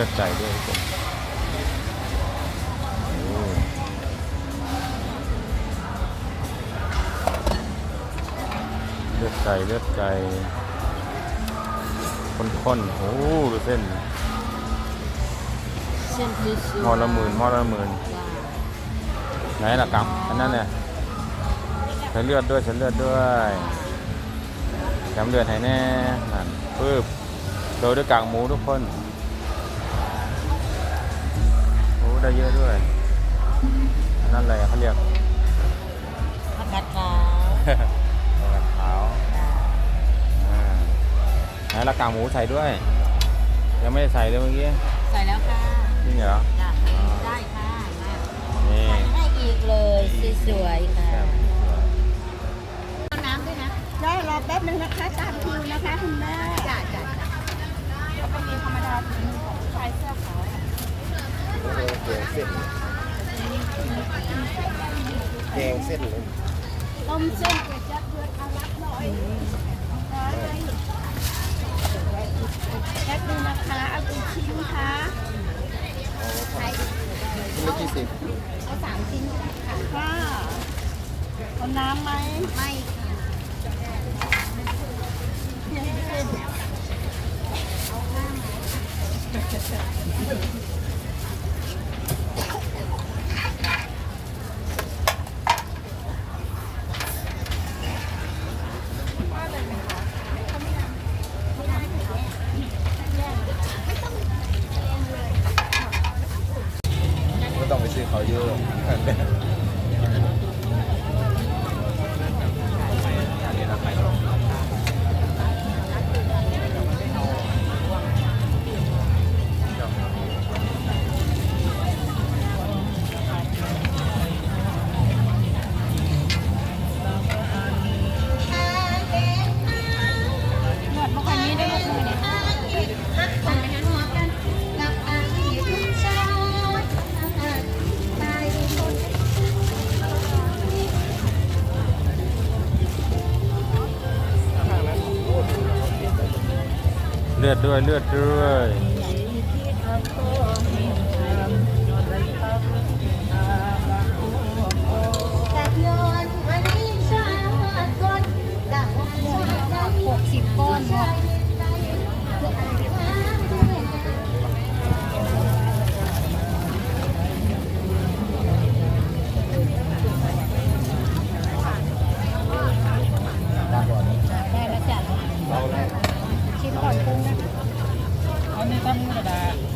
ลือดไก่ด้วยทุกคนโอ้เลือดไก่เลือดไก่ข้นๆโอ้ดูเส้นเส้นคือสวยหม้อละหมื่นหม้อละหมื่นจ้าไหนล่ะกับอันนั้นเนี่ยใส่เลือดด้วยใส่เลือดด้วยจำเลือดให้แน่นั่นปึ๊บโรยด้วยกากหมูทุกคน โอ้ได้เยอะด้วยอันนั่นอะไรเขาเรียกผักกาดขาวกากขาวจ้าอ่าไหนละกากหมูใส่ด้วย ยังไม่ได้ใส่เลยเมื่อกี้ ใส่แล้วค่ะจริงเหรอจ้าได้ค่ะมานี่ ใส่ให้อีกเลยสวยๆค่ะครับเอาน้ำด้วยนะได้รอแป๊บนึงนะคะตามคิวนะคะคุณแม่จ้าจ้าแล้วก็มีธรรมดาของชายเสื้อขาว เส้นแกงเส้นเลยต้มเส้นก๋วยจั๊บเลือดอารับหน่อยแป๊บนึงนะคะเอากี่ชิ้นคะชิ้นละกี่สิบเอาสามชิ้นค่ะค่ะเอาน้ำไหมไม่ค่ะไหม่ ต้ เลือดด้วยเลือดด้วย ก็ได้